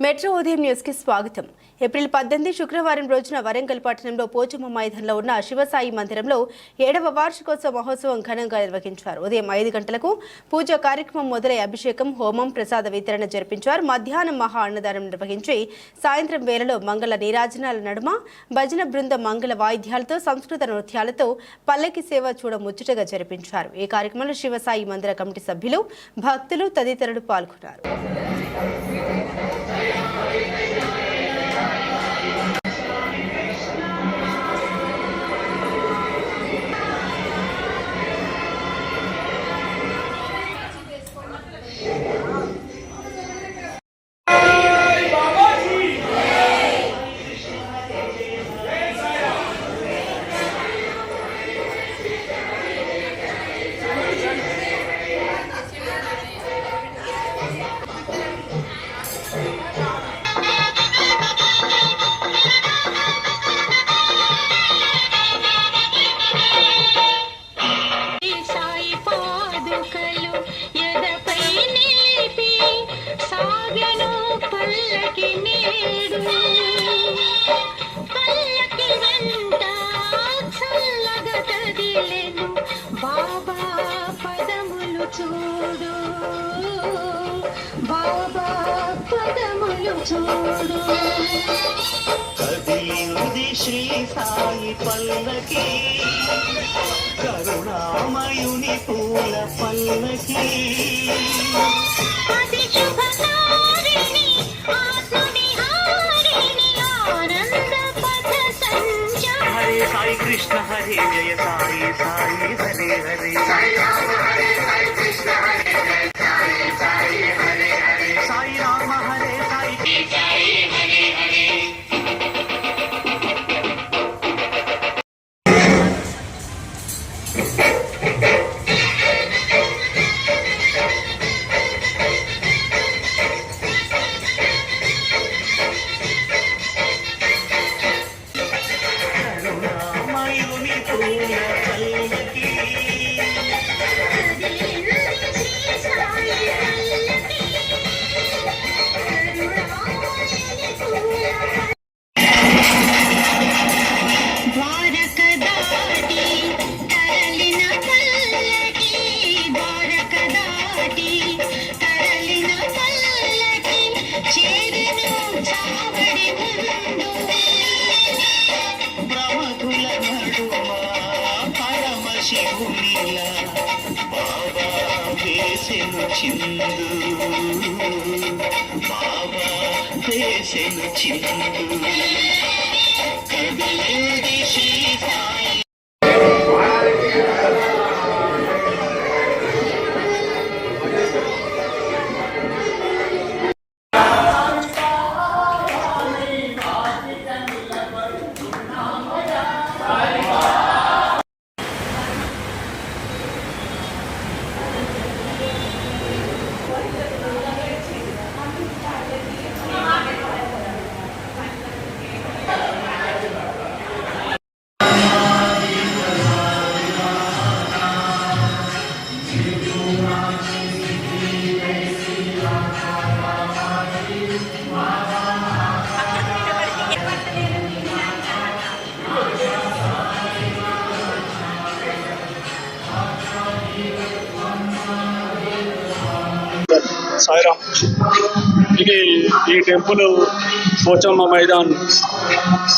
Metro ఉదయం న్యూస్కి స్వాగతం. ఏప్రిల్ పద్దెనిమిది శుక్రవారం రోజున వరంగల్ పట్టణంలో పోచమ్మ మైదానంలో ఉన్న శివసాయి మందిరంలో ఏడవ వార్షికోత్సవ మహోత్సవం ఘనంగా నిర్వహించారు. ఉదయం ఐదు గంటలకు పూజ కార్యక్రమం మొదలై అభిషేకం హోమం ప్రసాద వితరణ జరిపించారు. మధ్యాహ్నం మహా అన్నదానం నిర్వహించి సాయంత్రం వేళలో మంగళ నీరాజనాల నడుమ భజన బృంద మంగళ వాయిద్యాలతో సంస్కృత నృత్యాలతో పల్లకి సేవ చూడ ముచ్చటగా జరిపించారు. ఈ కార్యక్రమంలో శివసాయి మందిర కమిటీ సభ్యులు భక్తులు తదితరులు పాల్గొన్నారు. చూడు. బాబా పదములు చూడు. కదిలింది శ్రీ సాయి పల్లకి కరుణామయుని పూల పల్లకి. వేసెను చిందు బాబా వేసెను చిందు కదిలేది శ్రీ సాయిరామ్. ఇది ఈ temple Pochamma Maidan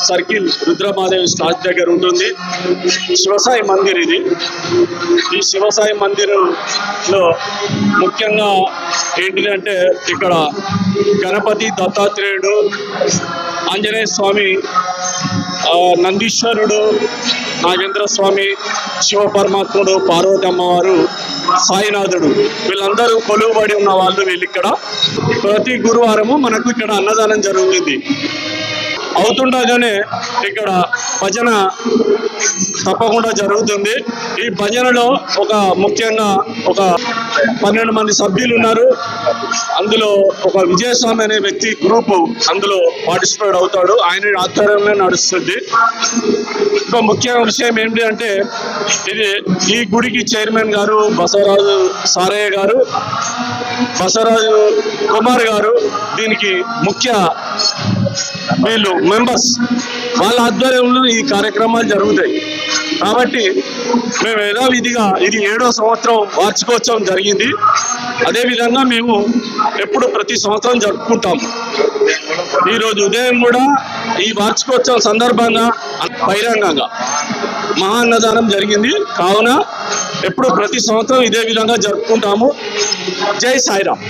circle Rudramadevi statue దగ్గర ఉంటుంది. శివసాయి మందిర్ ఇది. ఈ శివసాయి మందిర్లో ముఖ్యంగా ఏంటిదంటే ఇక్కడ గణపతి దత్తాత్రేయుడు ఆంజనేయ స్వామి ఆ, నందీశ్వరుడు నాగేంద్ర స్వామి శివ పరమాత్ముడు పార్వతి అమ్మవారు సాయినాథుడు వీళ్ళందరూ కొలువుబడి ఉన్న వాళ్ళు వీళ్ళు ఇక్కడ. ప్రతి గురువారము మనకు ఇక్కడ అన్నదానం జరుగుతుంది. అవుతుండగానే ఇక్కడ భజన తప్పకుండా జరుగుతుంది. ఈ భజనలో ఒక ముఖ్యంగా ఒక పన్నెండు మంది సభ్యులు ఉన్నారు. అందులో ఒక విజయస్వామి అనే వ్యక్తి గ్రూపు అందులో పార్టిసిపేట్ అవుతాడు. ఆయన ఆధ్వర్యంలో నడుస్తుంది. ఇంకో ముఖ్య విషయం ఏమిటి అంటే ఇది ఈ గుడికి చైర్మన్ గారు బసవరాజు సారయ్య గారు బసవరాజు కుమార్ గారు దీనికి ముఖ్య వీళ్ళు మెంబర్స్ వాళ్ళ ఆధ్వర్యంలో ఈ కార్యక్రమాలు జరుగుతాయి. కాబట్టి మేము యథావిధిగా ఇది ఏడో సంవత్సరం వార్షికోత్సవం జరిగింది. అదేవిధంగా మేము ఎప్పుడు ప్రతి సంవత్సరం జరుపుకుంటాం ఈరోజు ఉదయం కూడా ఈ వార్షికోత్సవం సందర్భంగా బహిరంగంగా మహాన్నదానం జరిగింది. కావున ఎప్పుడు ప్రతి సంవత్సరం ఇదే విధంగా జరుపుకుంటాము. జై సాయిరామ్.